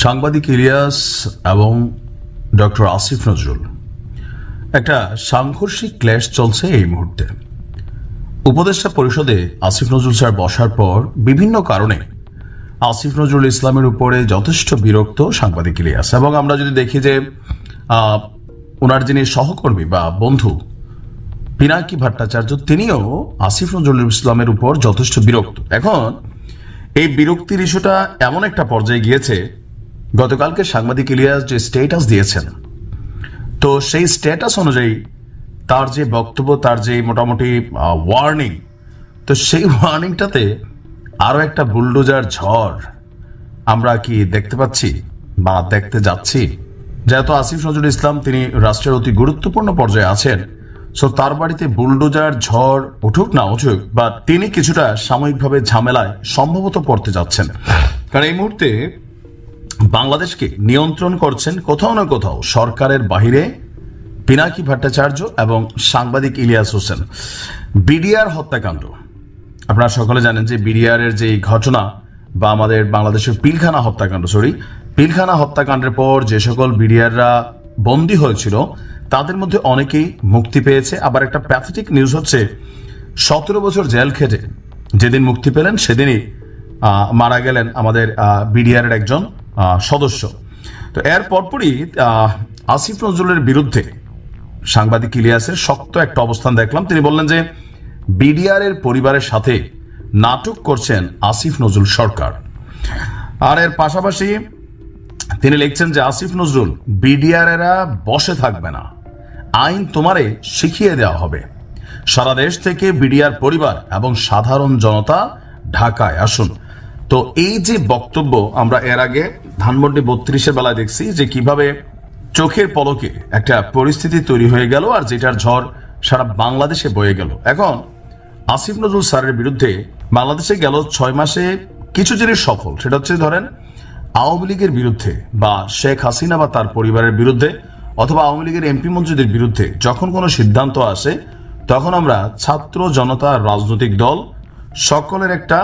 সাংবাদিক ইলিয়াস এবং ডক্টর আসিফ নজরুল। একটা সাংঘর্ষিক ক্ল্যাশ চলছে এই মুহূর্তে। উপদেষ্টা পরিষদে আসিফ নজরুল স্যার বসার পর বিভিন্ন কারণে আসিফ নজরুল ইসলামের উপরে যথেষ্ট বিরক্ত সাংবাদিক ইলিয়াস। এবং আমরা যদি দেখি যে ওনার যিনি সহকর্মী বা বন্ধু পিনাকি ভট্টাচার্য, তিনিও আসিফ নজরুল ইসলামের উপর যথেষ্ট বিরক্ত। এখন এই বিরক্তির ইস্যুটা এমন একটা পর্যায়ে গিয়েছে গতকালকে সাংবাদিক ইলিয়াস যে স্টেটাস দিয়েছেন, তো সেই স্ট্যাটাস অনুযায়ী তার যে বক্তব্য, তার যে মোটামুটি ওয়ার্নিং তো সেই ওয়ার্নিংটাতে আরও একটা বুলডোজার ঝড় আমরা কি দেখতে পাচ্ছি বা দেখতে যাচ্ছি? যেহেতু আসিফ নজরুল ইসলাম তিনি রাষ্ট্রের অতি গুরুত্বপূর্ণ পর্যায়ে আছেন সো তার বাড়িতে বুলডোজার ঝড় উঠুক না উঠুক, বা তিনি কিছুটা সাময়িকভাবে ঝামেলায় সম্ভবত পড়তে যাচ্ছেন। কারণ এই মুহূর্তে বাংলাদেশকে নিয়ন্ত্রণ করছেন কোথাও না কোথাও সরকারের বাহিরে পিনাকি ভট্টাচার্য এবং সাংবাদিক ইলিয়াস হোসেন। বিডিআর হত্যাকাণ্ড। আপনারা সকলে জানেন যে বিডিআর এর যে ঘটনা বা আমাদের বাংলাদেশের পিলখানা হত্যাকাণ্ড সরি পিলখানা হত্যাকাণ্ডের পর যে সকল বিডিআররা বন্দী হয়েছিল, তাদের মধ্যে অনেকেই মুক্তি পেয়েছে। আবার একটা প্যাথেটিক নিউজ হচ্ছে, সতেরো বছর জেল খেটে যেদিন মুক্তি পেলেন, সেদিনই মারা গেলেন আমাদের বিডিআর এর একজন সদস্য। তো এর পরপরই আসিফ নজরুলের বিরুদ্ধে সাংবাদিক ইলিয়াসের শক্ত একটা অবস্থান দেখলাম। তিনি বললেন যে বিডিআর এর পরিবারের সাথে নাটক করছেন আসিফ নজরুল সরকার। আর এর পাশাপাশি তিনি লিখছেন যে, আসিফ নজরুল বিডিআর এরা বসে থাকবে না। আইন তোমারে শিখিয়ে দেওয়া হবে। সারা দেশ থেকে বিডিআর পরিবার এবং সাধারণ জনতা ঢাকায় আসুন। তো এই যে বক্তব্য আমরা এর আগে ধানমন্ডি বত্রিশের বেলায় দেখছি যে কীভাবে চোখের পলকে একটা পরিস্থিতি তৈরি হয়ে গেল আর যেটার ঝড় সারা বাংলাদেশে বয়ে গেল। এখন আসিফ নজরুল স্যারের বিরুদ্ধে বাংলাদেশে গেল ছয় মাসে কিছু জিনিস সফল। সেটা হচ্ছে ধরেন, আওয়ামী লীগের বিরুদ্ধে বা শেখ হাসিনা বা তার পরিবারের বিরুদ্ধে অথবা আওয়ামী লীগের এমপি মন্ত্রীদের বিরুদ্ধে যখন কোনো সিদ্ধান্ত আসে, তখন আমরা ছাত্র জনতা রাজনৈতিক দল সকলের একটা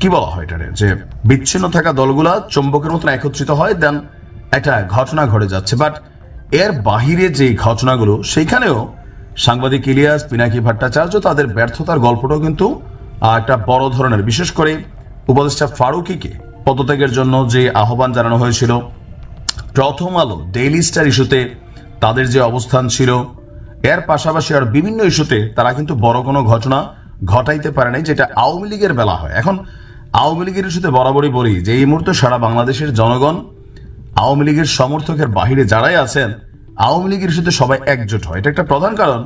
কি বলা হয় এটারে? যে বিচ্ছিন্ন থাকা দলগুলা চম্বকের মতন একত্রিত হয় দেন একটা ঘটনা ঘটে যাচ্ছে। বাট এর বাহিরে যে ঘটনাগুলো, সেইখানেও সাংবাদিক ইলিয়াস, পিনাকি ভট্টাচার্য তাদের ব্যর্থতার গল্পটাও কিন্তু একটা বড় ধরনের। বিশেষ করে উপদেষ্টা ফারুকিকে পদত্যাগের জন্য যে আহ্বান জানানো হয়েছিল, প্রথম আলো ডেইলি স্টার ইস্যুতে তাদের যে অবস্থান ছিল, এর পাশাপাশি আর বিভিন্ন ইস্যুতে তারা কিন্তু বড় কোনো ঘটনা ঘটাইতে পারে নাই, যেটা আওয়ামী লীগের বেলা হয়। এখন আওয়ামী লীগের ইস্যুতে বরাবরই বলি যে, এই মুহূর্তে সারা বাংলাদেশের জনগণ, আওয়ামী লীগের সমর্থকের বাহিরে যারাই আছেন, আওয়ামী লীগের ইস্যুতে সবাই একজোট হয়। এটা একটা প্রধান কারণ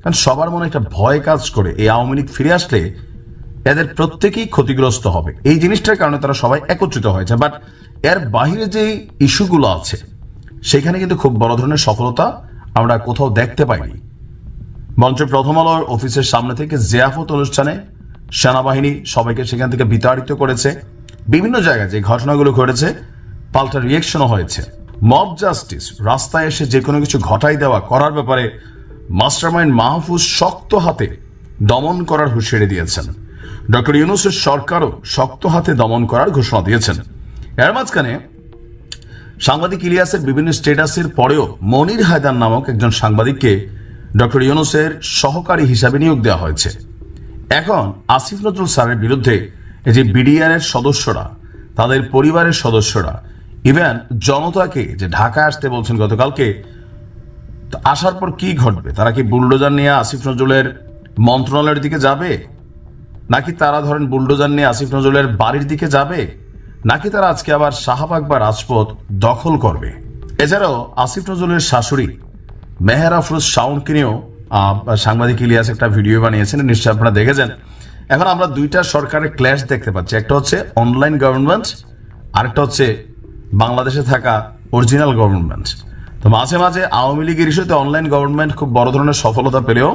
কারণ সবার মনে একটা ভয় কাজ করে এই আওয়ামী লীগ ফিরে আসলে এদের প্রত্যেকেই ক্ষতিগ্রস্ত হবে। এই জিনিসটার কারণে তারা সবাই একত্রিত হয়েছে। বাট এর বাহিরে যে ইস্যুগুলো আছে, সেখানে কিন্তু খুব বড় ধরনের সফলতা আমরা কোথাও দেখতে পাইনি। মঞ্চ প্রথম আলোর অফিসের সামনে থেকে জিয়াফত অনুষ্ঠানে সেনাবাহিনী সবাইকে সেখান থেকে বিতাড়িত করেছে। বিভিন্ন জায়গায় যে ঘটনাগুলো ঘটেছে, পাল্টা রিয়েকশনও হয়েছে। মব জাস্টিস রাস্তায় এসে যে কোনো কিছু ঘটাই দেওয়া করার ব্যাপারে মাস্টারমাইন্ড মাহফুজ শক্ত হাতে দমন করার হুঁশিয়ারি দিয়েছেন। ডক্টর ইউনুসের সরকারও শক্ত হাতে দমন করার ঘোষণা দিয়েছেন। এর মাঝখানে সাংবাদিক ইলিয়াসের বিভিন্ন স্টেটাসের পরেও মনির হায়দার নামক একজন সাংবাদিককে ডক্টর ইউনুসের সহকারী হিসাবে নিয়োগ দেওয়া হয়েছে। এখন আসিফ নজরুল স্যারের বিরুদ্ধে যে বিডিআর এর সদস্যরা, তাদের পরিবারের সদস্যরা, ইভেন জনতাকে যে ঢাকায় আসতে বলছেন গতকালকে আসার পর কি ঘটবে? তারা কি বুলডোজার নিয়ে আসিফ নজরুলের মন্ত্রণালয়ের দিকে যাবে? নাকি তারা ধরেন বুলডোজার নিয়ে আসিফ নজরুলের বাড়ির দিকে যাবে? নাকি তারা আজকে আবার শাহবাগ বা রাজপথ দখল করবে? এছাড়াও আসিফ নজরুলের শাশুড়ি মেহের আফরোজ শাওনকে নিয়েও সাংবাদিক ইলিয়াস একটা ভিডিও বানিয়েছেন, নিশ্চয়ই আপনারা দেখেছেন। এখন আমরা দুইটা সরকারের ক্ল্যাশ দেখতে পাচ্ছি। একটা হচ্ছে অনলাইন গভর্নমেন্ট আরেকটা হচ্ছে বাংলাদেশে থাকা অরিজিনাল গভর্নমেন্ট তো মাঝে মাঝে আওয়ামী লীগের ইস্যুতে অনলাইন গভর্নমেন্ট খুব বড় ধরনের সফলতা পেলেও,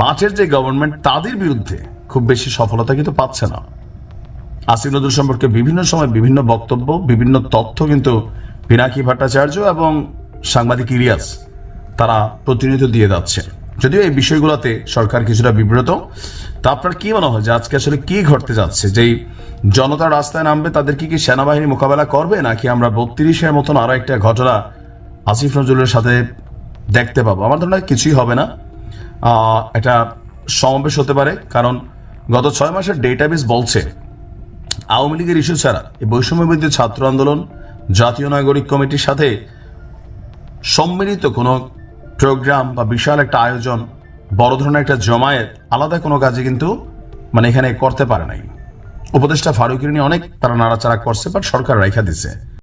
মাঠের যে গভর্নমেন্ট তাদের বিরুদ্ধে খুব বেশি সফলতা কিন্তু পাচ্ছে না। আসিফ নজরুল সম্পর্কে বিভিন্ন সময় বিভিন্ন বক্তব্য, বিভিন্ন তথ্য কিন্তু পিনাকি ভট্টাচার্য এবং সাংবাদিক ইলিয়াস তারা প্রতিনিধিত্ব দিয়ে যাচ্ছে। যদিও এই বিষয়গুলোতে সরকার কিছুটা বিব্রত, তা আপনার কি মনে হয় যে আজকে আসলে কি ঘটতে যাচ্ছে? যেই জনতা রাস্তায় নামবে, তাদের কি কি সেনাবাহিনী মোকাবেলা করবে, নাকি আমরা বত্রিশের মতন আরও একটা ঘটনা আসিফ নজরুলের সাথে দেখতে পাবো? আমার ধারণা কিছুই হবে না। এটা সমাবেশ হতে পারে, কারণ গত ছয় মাসের ডেটাবেস বলছে, আওয়ামী লীগের ইস্যু ছাড়া এই বৈষম্যবিদ্যুৎ ছাত্র আন্দোলন জাতীয় নাগরিক কমিটির সাথে সম্মিলিত কোনো প্রোগ্রাম বা বিশাল একটা আয়োজন, বড় ধরনের একটা জমায়েত, আলাদা কোনো কাজে কিন্তু মানে এখানে করতে পারে নাই। উপদেষ্টা ফারুকের নিয়ে অনেক তারা নাড়াচাড়া করছে বাট সরকার রেখা দিছে।